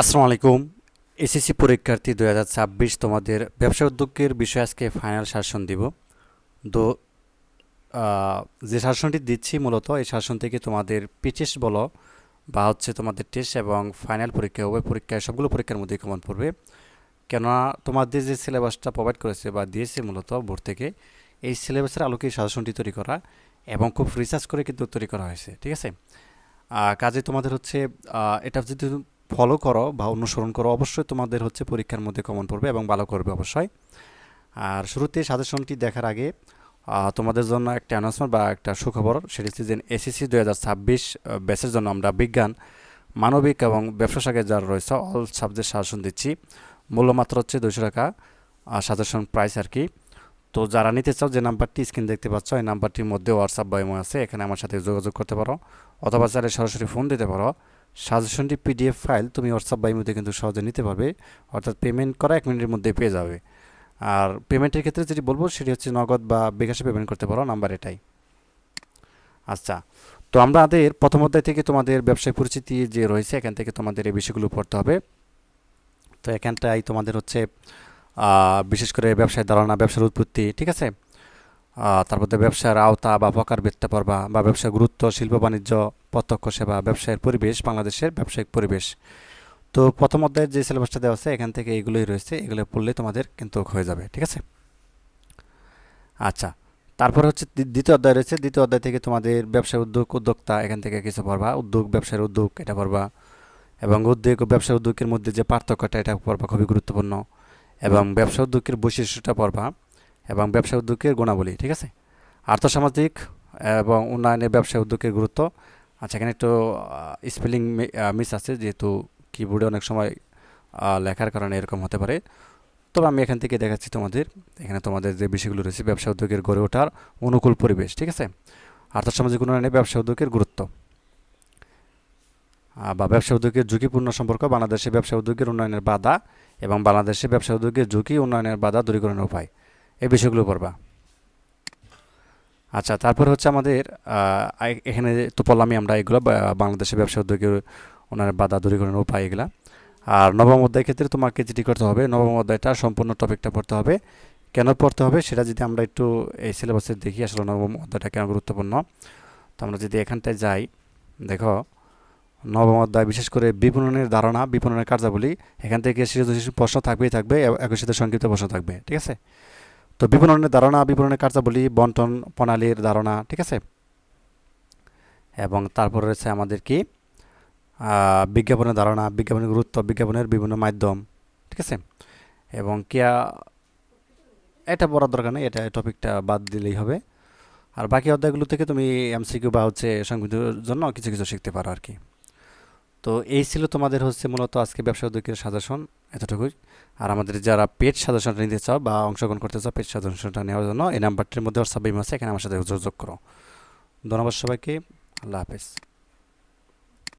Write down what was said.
আসসালামু আলাইকুম। এসএসসি পরীক্ষার্থী দু হাজার ছাব্বিশ তোমাদের ব্যবসা উদ্যোগের বিষয়ে আজকে ফাইনাল শাসন দিব। তো যে শাসনটি দিচ্ছি মূলত, এই শাসন থেকে তোমাদের পিচেস বলো বা হচ্ছে তোমাদের টেস্ট এবং ফাইনাল পরীক্ষা, উভয় পরীক্ষায় সবগুলো পরীক্ষার মধ্যে কমন পড়বে। কেননা তোমাদের যে সিলেবাসটা প্রোভাইড করেছে বা দিয়েছে মূলত বোর্ড থেকে, এই সিলেবাসের আলোকে শাসনটি তৈরি করা এবং খুব রিসার্চ করে কিন্তু তৈরি করা হয়েছে, ঠিক আছে? কাজে তোমাদের হচ্ছে এটা যদি ফলো করো বা অনুসরণ করো, অবশ্যই তোমাদের হচ্ছে পরীক্ষার মধ্যে কমন পড়বে এবং ভালো করবে অবশ্যই। আর শুরুতে সাজেশনটি দেখার আগে তোমাদের জন্য একটা অ্যানাউন্সমেন্ট বা একটা সুখবর, সেটি হচ্ছে যে এসএসসি দু হাজার ছাব্বিশ ব্যাচের জন্য আমরা বিজ্ঞান, মানবিক এবং ব্যবসা শাখায় যারা রয়েছে অল সাবজেক্ট সাজেশন দিচ্ছি। মূল্যমাত্র হচ্ছে দুশো টাকা সাজেশন প্রাইস আর কি। তো যারা নিতে চাও, যে নাম্বারটি স্ক্রিন দেখতে পাচ্ছ, এই নাম্বারটির মধ্যে হোয়াটসঅ্যাপ বা আছে, এখানে আমার সাথে যোগাযোগ করতে পারো। অথবা চাইলে সরাসরি ফোন দিতে পারো। সাজেশনটি পিডিএফ ফাইল তুমি হোয়াটসঅ্যাপ বা মধ্যে কিন্তু সহজে নিতে পারবে। অর্থাৎ পেমেন্ট করা এক মিনিটের মধ্যে পেয়ে যাবে। আর পেমেন্টের ক্ষেত্রে যেটি বলব, সেটি হচ্ছে নগদ বা বিকাশে পেমেন্ট করতে পারো নাম্বার এটাই। আচ্ছা তো আমাদের প্রথম অধ্যায় থেকে তোমাদের ব্যবসায় পরিচিতি যে রয়েছে, এখান থেকে তোমাদের এই বিষয়গুলো পড়তে হবে। তো এখানটাই তোমাদের হচ্ছে বিশেষ করে ব্যবসায় ধারণা, ব্যবসার উৎপত্তি, ঠিক আছে? তারপর ব্যবসার আওতা বা প্রকারভেদটা পড়বা বা ব্যবসার গুরুত্ব, শিল্প, বাণিজ্য, প্রত্যক্ষ সেবা, ব্যবসায়ের পরিবেশ, বাংলাদেশের ব্যবসায়িক পরিবেশ। তো প্রথম অধ্যায়ের যে সিলেবাসটা দেওয়া আছে, এখান থেকে এইগুলোই রয়েছে। এগুলো পড়লে তোমাদের কিন্তু হয়ে যাবে, ঠিক আছে? আচ্ছা তারপর হচ্ছে দ্বিতীয় অধ্যায় রয়েছে। দ্বিতীয় অধ্যায় থেকে তোমাদের ব্যবসায় উদ্যোগ উদ্যোক্তা, এখান থেকে কিছু পড়বা। উদ্যোগ ব্যবসায়ের উদ্যোগ, এটা পড়বা। এবং উদ্যোগ ও ব্যবসা উদ্যোগের মধ্যে যে পার্থক্যটা, এটা পড়বা, খুবই গুরুত্বপূর্ণ। এবং ব্যবসা উদ্যোগের বৈশিষ্ট্যটা পড়বা। এবং ব্যবসা উদ্যোগের গুণাবলী, ঠিক আছে? আর্থসামাজিক এবং উন্নয়নে ব্যবসা উদ্যোগের গুরুত্ব। আচ্ছা এখানে একটু স্পেলিং মিস আছে, যেহেতু কিবোর্ডে অনেক সময় লেখার কারণে এরকম হতে পারে। তবে আমি এখান থেকে দেখাচ্ছি তোমাদের, এখানে তোমাদের যে বিষয়গুলো রয়েছে, ব্যবসা উদ্যোগের গড়ে ওঠার অনুকূল পরিবেশ, ঠিক আছে? আর্থসামাজিক উন্নয়নে ব্যবসা উদ্যোগের গুরুত্ব। বা ব্যবসা উদ্যোগের ঝুঁকিপূর্ণ সম্পর্ক, বাংলাদেশে ব্যবসা উদ্যোগের উন্নয়নের বাধা এবং বাংলাদেশে ব্যবসা উদ্যোগের ঝুঁকি উন্নয়নের বাধা দূরীকরণের উপায়। এই বিষয়গুলো পড়বা। আচ্ছা তারপর হচ্ছে আমাদের এখানে তো পড়লামই আমরা এগুলো বাংলাদেশের ব্যবসা উদ্যোগের উন্নয়নের বাধা দূরীকরণের উপায় এগুলা। আর নবম অধ্যায় ক্ষেত্রে তোমাকে যেটি করতে হবে, নবম অধ্যায়টা সম্পূর্ণ টপিকটা পড়তে হবে। কেন পড়তে হবে সেটা যদি আমরা একটু এই সিলেবাসে দেখি, আসলে নবম অধ্যায়টা কেন গুরুত্বপূর্ণ। তো আমরা যদি এখানটায় যাই, দেখো, নবম অধ্যায় বিশেষ করে বিপণনের ধারণা, বিপণনের কার্যাবলী, এখান থেকে সৃজনশীল প্রশ্ন থাকবেই থাকবে একই সাথে সংক্ষিপ্ত প্রশ্ন থাকবে, ঠিক আছে? তো বিপণনের ধারণা, বিপণনের কার্যাবলী, বন্টন প্রণালীর ধারণা, ঠিক আছে? এবং তারপর রয়েছে আমাদের কি? বিজ্ঞাপনের ধারণা, বিজ্ঞাপনের গুরুত্ব, বিজ্ঞাপনের বিভিন্ন মাধ্যম, ঠিক আছে? এবং কিয়া এটা পড়ার দরকার নেই, এটা টপিকটা বাদ দিলেই হবে। আর বাকি অধ্যায়গুলো থেকে তুমি এমসিকিউ বা হচ্ছে সংবিধানের জন্য কিছু কিছু শিখতে পারো আর কি। তো এই ছিল তোমাদের হচ্ছে মূলত আজকে ব্যবসা উদ্যোগের সাজেশন এতটুকুই। আর আমাদের যারা পেট সাজেশনটা নিতে চাও বা অংশগ্রহণ করতে চাও পেট সাজেশনটা নেওয়ার জন্য, এই নাম্বারটির মধ্যে হোয়াটসঅ্যাপ আছে, এখানে আমার সাথে যোগাযোগ করো। ধন্যবাদ সবাইকে, আল্লাহ হাফেজ।